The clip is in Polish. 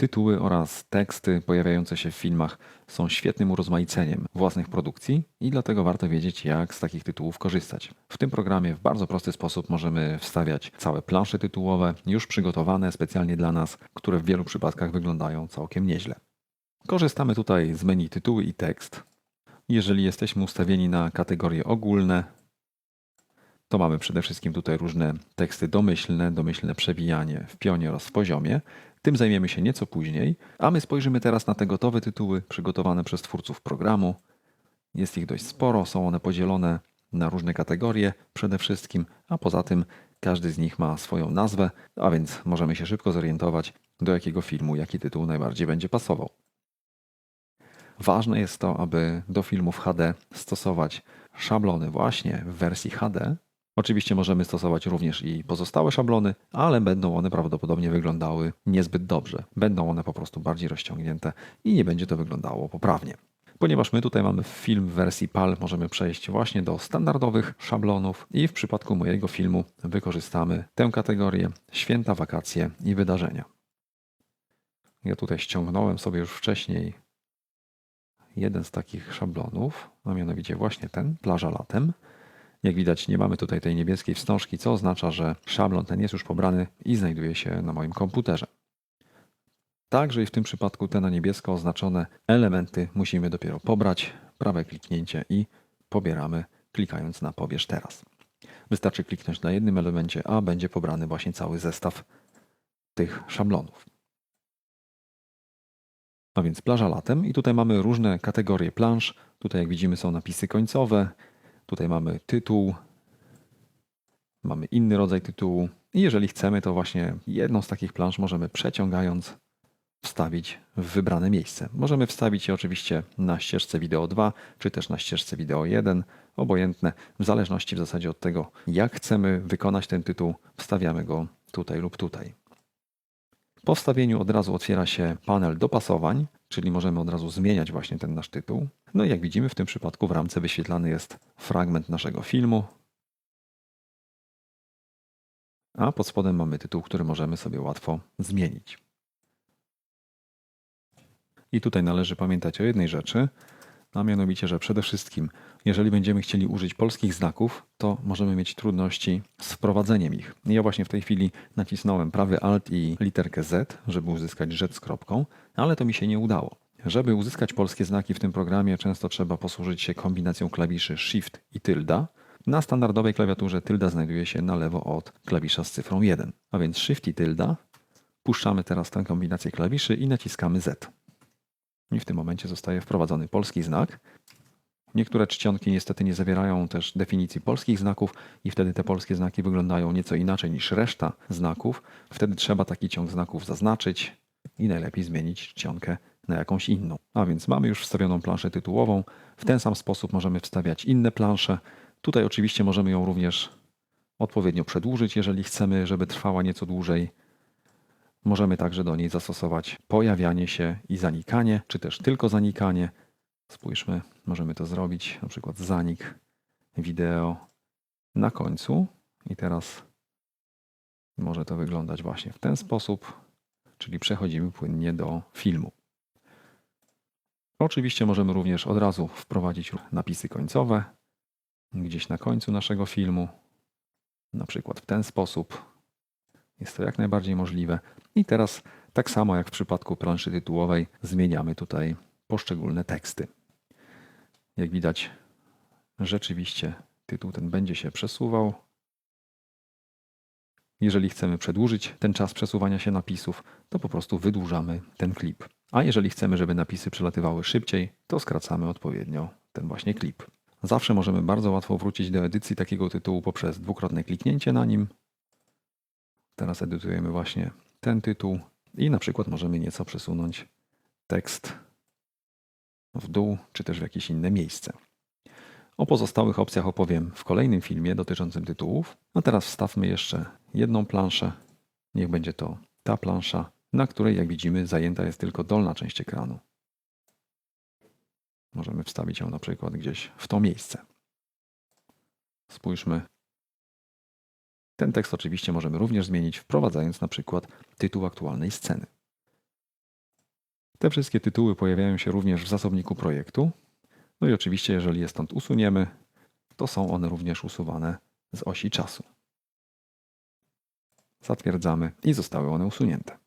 Tytuły oraz teksty pojawiające się w filmach są świetnym urozmaiceniem własnych produkcji i dlatego warto wiedzieć, jak z takich tytułów korzystać. W tym programie w bardzo prosty sposób możemy wstawiać całe plansze tytułowe, już przygotowane specjalnie dla nas, które w wielu przypadkach wyglądają całkiem nieźle. Korzystamy tutaj z menu tytuły i tekst. Jeżeli jesteśmy ustawieni na kategorie ogólne, to mamy przede wszystkim tutaj różne teksty domyślne, domyślne przewijanie w pionie oraz w poziomie. Tym zajmiemy się nieco później, a my spojrzymy teraz na te gotowe tytuły przygotowane przez twórców programu. Jest ich dość sporo, są one podzielone na różne kategorie przede wszystkim, a poza tym każdy z nich ma swoją nazwę, a więc możemy się szybko zorientować, do jakiego filmu jaki tytuł najbardziej będzie pasował. Ważne jest to, aby do filmów HD stosować szablony właśnie w wersji HD. Oczywiście możemy stosować również i pozostałe szablony, ale będą one prawdopodobnie wyglądały niezbyt dobrze. Będą one po prostu bardziej rozciągnięte i nie będzie to wyglądało poprawnie. Ponieważ my tutaj mamy film w wersji PAL, możemy przejść właśnie do standardowych szablonów i w przypadku mojego filmu wykorzystamy tę kategorię święta, wakacje i wydarzenia. Ja tutaj ściągnąłem sobie już wcześniej jeden z takich szablonów, a mianowicie właśnie ten, plaża latem. Jak widać nie mamy tutaj tej niebieskiej wstążki, co oznacza, że szablon ten jest już pobrany i znajduje się na moim komputerze. Także i w tym przypadku te na niebiesko oznaczone elementy musimy dopiero pobrać, prawe kliknięcie i pobieramy klikając na pobierz teraz. Wystarczy kliknąć na jednym elemencie, a będzie pobrany właśnie cały zestaw tych szablonów. No więc plaża latem i tutaj mamy różne kategorie plansz. Tutaj jak widzimy są napisy końcowe, tutaj mamy tytuł, mamy inny rodzaj tytułu i jeżeli chcemy to właśnie jedną z takich plansz możemy przeciągając wstawić w wybrane miejsce. Możemy wstawić je oczywiście na ścieżce wideo 2 czy też na ścieżce wideo 1, obojętne, w zależności w zasadzie od tego jak chcemy wykonać ten tytuł, wstawiamy go tutaj lub tutaj. Po wstawieniu od razu otwiera się panel dopasowań, czyli możemy od razu zmieniać właśnie ten nasz tytuł. No i jak widzimy w tym przypadku w ramce wyświetlany jest fragment naszego filmu, a pod spodem mamy tytuł, który możemy sobie łatwo zmienić. I tutaj należy pamiętać o jednej rzeczy, a mianowicie, że przede wszystkim, jeżeli będziemy chcieli użyć polskich znaków, to możemy mieć trudności z wprowadzeniem ich. Ja właśnie w tej chwili nacisnąłem prawy Alt i literkę Z, żeby uzyskać rzecz z kropką, ale to mi się nie udało. Żeby uzyskać polskie znaki w tym programie, często trzeba posłużyć się kombinacją klawiszy Shift i tylda. Na standardowej klawiaturze tylda znajduje się na lewo od klawisza z cyfrą 1. A więc Shift i tylda. Puszczamy teraz tę kombinację klawiszy i naciskamy Z. I w tym momencie zostaje wprowadzony polski znak. Niektóre czcionki niestety nie zawierają też definicji polskich znaków i wtedy te polskie znaki wyglądają nieco inaczej niż reszta znaków. Wtedy trzeba taki ciąg znaków zaznaczyć i najlepiej zmienić czcionkę na jakąś inną. A więc mamy już wstawioną planszę tytułową. W ten sam sposób możemy wstawiać inne plansze. Tutaj oczywiście możemy ją również odpowiednio przedłużyć, jeżeli chcemy, żeby trwała nieco dłużej. Możemy także do niej zastosować pojawianie się i zanikanie, czy też tylko zanikanie. Spójrzmy, możemy to zrobić, na przykład zanik wideo na końcu. I teraz może to wyglądać właśnie w ten sposób, czyli przechodzimy płynnie do filmu. Oczywiście możemy również od razu wprowadzić napisy końcowe gdzieś na końcu naszego filmu, na przykład w ten sposób. Jest to jak najbardziej możliwe. I teraz, tak samo jak w przypadku planszy tytułowej, zmieniamy tutaj poszczególne teksty. Jak widać, rzeczywiście tytuł ten będzie się przesuwał. Jeżeli chcemy przedłużyć ten czas przesuwania się napisów, to po prostu wydłużamy ten klip. A jeżeli chcemy, żeby napisy przelatywały szybciej, to skracamy odpowiednio ten właśnie klip. Zawsze możemy bardzo łatwo wrócić do edycji takiego tytułu poprzez dwukrotne kliknięcie na nim. Teraz edytujemy właśnie ten tytuł i na przykład możemy nieco przesunąć tekst w dół, czy też w jakieś inne miejsce. O pozostałych opcjach opowiem w kolejnym filmie dotyczącym tytułów. A teraz wstawmy jeszcze jedną planszę. Niech będzie to ta plansza, na której jak widzimy zajęta jest tylko dolna część ekranu. Możemy wstawić ją na przykład gdzieś w to miejsce. Spójrzmy. Ten tekst oczywiście możemy również zmienić, wprowadzając na przykład tytuł aktualnej sceny. Te wszystkie tytuły pojawiają się również w zasobniku projektu. No i oczywiście, jeżeli je stąd usuniemy, to są one również usuwane z osi czasu. Zatwierdzamy i zostały one usunięte.